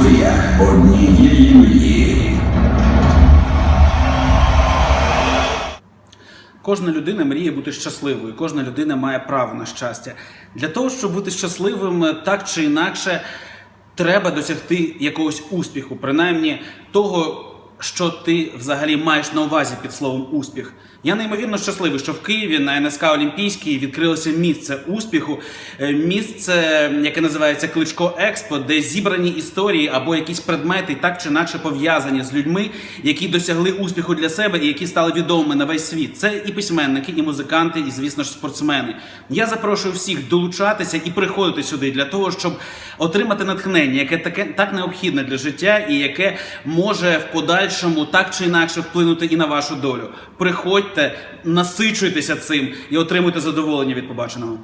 історія однієї мрії. Кожна людина мріє бути щасливою, кожна людина має право на щастя. Для того, щоб бути щасливим, е, так чи інакше, треба досягти якогось успіху, принаймні того що ти взагалі маєш на увазі під словом успіх. Я неймовірно щасливий, що в Києві на НСК Олімпійській відкрилося місце успіху, е, місце, яке називається Кличко Експо, де зібрані історії або якісь предмети, так чи інакше пов'язані з людьми, які досягли успіху для себе і які стали відомими на весь світ. Це і письменники, і музиканти, і звісно ж спортсмени. Я запрошую всіх долучатися і приходити сюди для того, щоб отримати натхнення, яке таке так необхідне для життя, і яке може в подальшому так чи інакше вплинути і на вашу долю. Приходьте, насичуйтеся цим і отримуйте задоволення від побаченого.